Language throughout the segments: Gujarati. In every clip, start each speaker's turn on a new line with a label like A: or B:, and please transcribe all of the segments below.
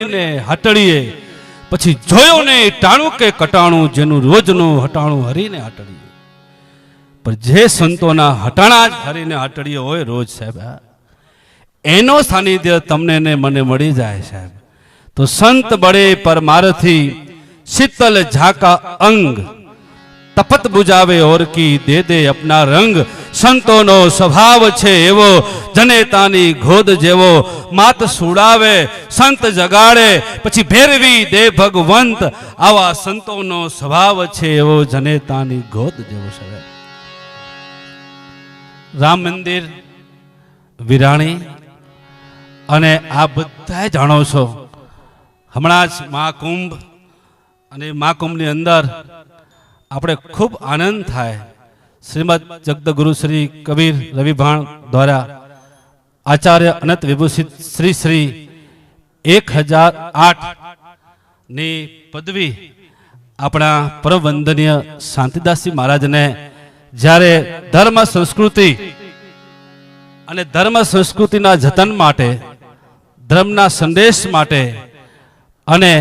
A: ને હટડીએ. પછી જોયો ને ટાણું કે કટાણું, જેનું રોજનું હટાણું હરીને હટડીએ. પણ જે સંતોના હટાણા જ હરીને હટડીએ હોય રોજ સાહેબ એનો સાનિધ્ય તમને ને મને મળી જાય સાહેબ. તો સંત બળે પર મારથી શીતલ ઝાકા અંગ, તપત બુજાવે ઓરકી, દે દે અપના રંગ સંતોનો સ્વભાવ છે એવો, જનેતાની ગોદ જેવો. માત સુડાવે, સંત જગાડે, પછી ભેરવી દે ભગવંત. આવા સંતોનો સ્વભાવ છે એવો, જનેતાની ગોદ જેવો છે. રામ મંદિર, વિરાણી, અને આ બધા જાણો છો. હમણાં જ મહાકુંભ અને મહાકુંભની અંદર આપણે ખૂબ આનંદ થાય. શ્રીમદ જગદગુરુ શ્રી કબીર રવિભાણ દ્વારા આચાર્ય અનંત વિભૂષિત શ્રી શ્રી એક હજાર આઠની પદવી આપણા પરમ વંદનીય શાંતિદાસજી મહારાજને જ્યારે ધર્મ સંસ્કૃતિ અને ધર્મ સંસ્કૃતિના જતન માટે, ધર્મના સંદેશ માટે અને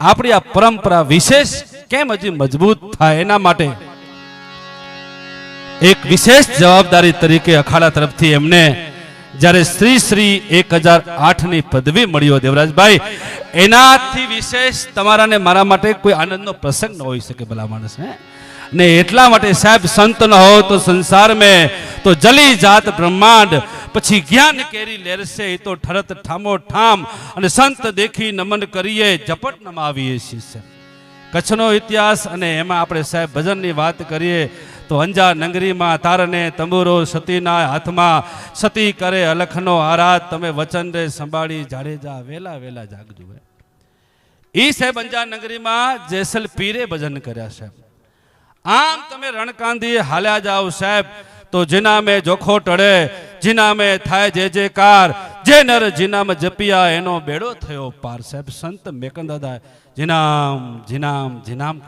A: આપણી આ પરંપરા વિશેષ કેમ હજી મજબૂત થાય એના માટે એક વિશેષ જવાબદારી તરીકે અખાડા તરફથી એમને જ્યારે શ્રી શ્રી એક હજાર આઠની પદવી મળ્યો દેવરાજભાઈ, એનાથી વિશેષ તમારાને મારા માટે કોઈ આનંદનો પ્રસંગ ન હોઈ શકે ભલા માણસ ને એટલા માટે સાહેબ સંત ન હો તો સંસાર મેં તો જલી જાત બ્રહ્માંડ, પછી જ્ઞાન કેરી લેરશે, એ તો ઠરત ઠામો ઠામ, અને સંત દેખી નમન કરીએ, ઝપટ નમાવીએ છીએ કચ્છનો ઇતિહાસ અને એમાં આપણે સાહેબ ભજનની વાત કરીએ તો અંજા નગરીમાં તારને તંબુરો સતીના હાથમાં, સતી કરે અલખનો આરાધ, તમે વચન રે સંભાળી જાડેજા, વેલા વેલા જાગજો એ સાહેબ અંજા નગરીમાં જેસલ પીરે ભજન કર્યા સાહેબ. આમ તમે રણકાંધી હાલ્યા જાઓ સાહેબ, તો જેના મેં જોખો ટળે, જીના મેં થાય જે જે કાર, જે નર જીનામ જપિયા, એનો બેડો થયો પાર સાહેબ સંત મેકંદાદા, જીનામ જીનામ જીનામ